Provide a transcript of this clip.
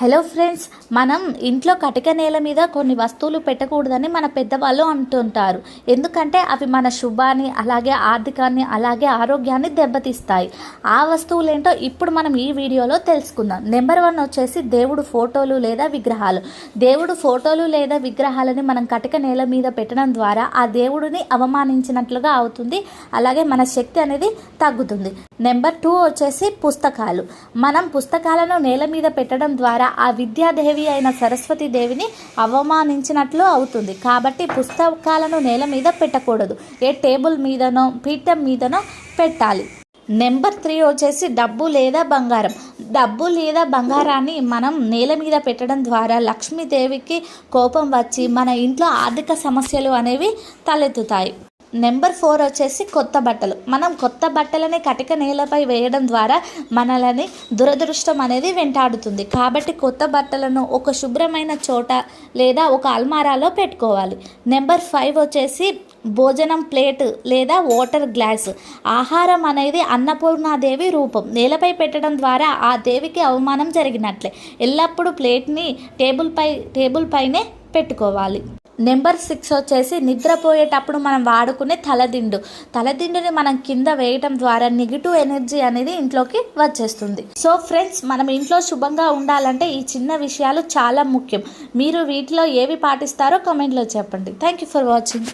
Hello friends మనం ఇంట్లో కటిక నేల మీద కొన్ని వస్తువులు పెట్టకూడదని మన పెద్దవాళ్ళు అంటుంటారు. ఎందుకంటే అవి మన శుభాన్ని అలాగే ఆర్థికాన్ని అలాగే ఆరోగ్యాన్ని దెబ్బతీస్తాయి. ఆ వస్తువులు ఏంటో ఇప్పుడు మనం ఈ వీడియోలో తెలుసుకుందాం. నెంబర్ వన్ వచ్చేసి దేవుడు ఫోటోలు లేదా విగ్రహాలు. దేవుడు ఫోటోలు లేదా విగ్రహాలని మనం కటిక నేల మీద పెట్టడం ద్వారా ఆ దేవుడిని అవమానించినట్లుగా అవుతుంది. అలాగే మన శక్తి అనేది తగ్గుతుంది. నెంబర్ టూ వచ్చేసి పుస్తకాలు. మనం పుస్తకాలను నేల మీద పెట్టడం ద్వారా ఆ విద్యాదేవి అయిన సరస్వతి దేవిని అవమానించినట్లు అవుతుంది. కాబట్టి పుస్తకాలను నేల మీద పెట్టకూడదు. ఏ టేబుల్ మీదనో పీఠం మీదనో పెట్టాలి. నెంబర్ త్రీ వచ్చేసి డబ్బు లేదా బంగారం. డబ్బు లేదా బంగారాన్ని మనం నేల మీద పెట్టడం ద్వారా లక్ష్మీదేవికి కోపం వచ్చి మన ఇంట్లో ఆర్థిక సమస్యలు అనేవి తలెత్తుతాయి. నెంబర్ ఫోర్ వచ్చేసి కొత్త బట్టలు. మనం కొత్త బట్టలని కటిక నేలపై వేయడం ద్వారా మనలని దురదృష్టం అనేది వెంటాడుతుంది. కాబట్టి కొత్త బట్టలను ఒక శుభ్రమైన చోట లేదా ఒక అల్మారాలో పెట్టుకోవాలి. నెంబర్ ఫైవ్ వచ్చేసి భోజనం ప్లేట్ లేదా వాటర్ గ్లాస్. ఆహారం అనేది అన్నపూర్ణాదేవి రూపం. నేలపై పెట్టడం ద్వారా ఆ దేవికి అవమానం జరిగినట్లే. ఎల్లప్పుడూ ప్లేట్ని టేబుల్ పై టేబుల్ పైనే పెట్టుకోవాలి. నెంబర్ సిక్స్ వచ్చేసి నిద్రపోయేటప్పుడు మనం వాడుకునే తలదిండు. తలదిండుని మనం కింద వేయటం ద్వారా నెగిటివ్ ఎనర్జీ అనేది ఇంట్లోకి వచ్చేస్తుంది. సో ఫ్రెండ్స్ మనం ఇంట్లో శుభంగా ఉండాలంటే ఈ చిన్న విషయాలు చాలా ముఖ్యం. మీరు వీటిలో ఏవి పాటిస్తారో కమెంట్లో చెప్పండి. Thank you for watching